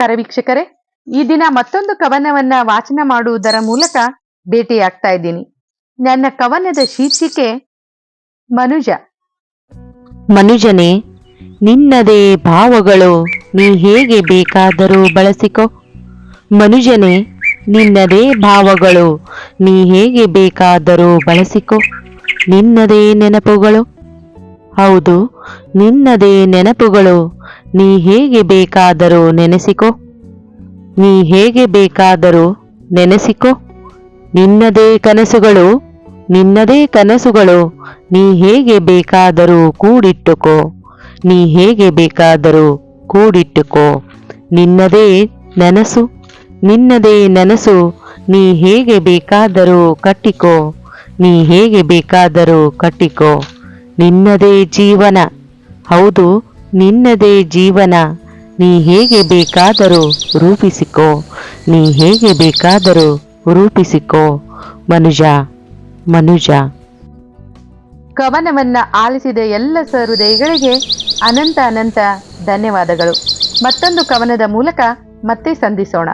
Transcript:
ನಮಸ್ಕಾರ ವೀಕ್ಷಕರೇ. ಈ ದಿನ ಮತ್ತೊಂದು ಕವನವನ್ನ ವಾಚನ ಮಾಡುವುದರ ಮೂಲಕ ಭೇಟಿಯಾಗ್ತಾ ಇದ್ದೀನಿ. ನನ್ನ ಕವನದ ಶೀರ್ಷಿಕೆ, ಮನುಜ. ಮನುಜನೇ, ನಿನ್ನದೇ ಭಾವಗಳು, ನೀ ಹೇಗೆ ಬೇಕಾದರೂ ಬಳಸಿಕೊ. ಮನುಜನೇ, ನಿನ್ನದೇ ಭಾವಗಳು, ನೀ ಹೇಗೆ ಬೇಕಾದರೂ ಬಳಸಿಕೊ. ನಿನ್ನದೇ ನೆನಪುಗಳು. ಹೌದು, ನಿನ್ನದೇ ನೆನಪುಗಳು ನೀ ಹೇಗೆ ಬೇಕಾದರೂ ನೆನೆಸಿಕೊ. ನೀ ಹೇಗೆ ಬೇಕಾದರೂ ನೆನೆಸಿಕೊ. ನಿನ್ನದೇ ಕನಸುಗಳು ನಿನ್ನದೇ ಕನಸುಗಳು, ನೀ ಹೇಗೆ ಬೇಕಾದರೂ ಕೂಡಿಟ್ಟುಕೋ. ನೀ ಹೇಗೆ ಬೇಕಾದರೂ ಕೂಡಿಟ್ಟುಕೋ. ನಿನ್ನದೇ ನನಸು ನಿನ್ನದೇ ನನಸು, ನೀ ಹೇಗೆ ಬೇಕಾದರೂ ಕಟ್ಟಿಕೋ. ನೀ ಹೇಗೆ ಬೇಕಾದರೂ ಕಟ್ಟಿಕೋ. ನಿನ್ನದೇ ಜೀವನ, ಹೌದು ನಿನ್ನದೇ ಜೀವನ, ನೀ ಹೇಗೆ ಬೇಕಾದರೂ ರೂಪಿಸಿಕೋ, ನೀ ಹೇಗೆ ಬೇಕಾದರೂ ರೂಪಿಸಿಕೋ, ಮನುಜ ಮನುಜ. ಕವನವನ್ನ ಆಲಿಸಿದ ಎಲ್ಲ ಸಹೃದಯಗಳಿಗೆ ಅನಂತ ಅನಂತ ಧನ್ಯವಾದಗಳು. ಮತ್ತೊಂದು ಕವನದ ಮೂಲಕ ಮತ್ತೆ ಸಂಧಿಸೋಣ.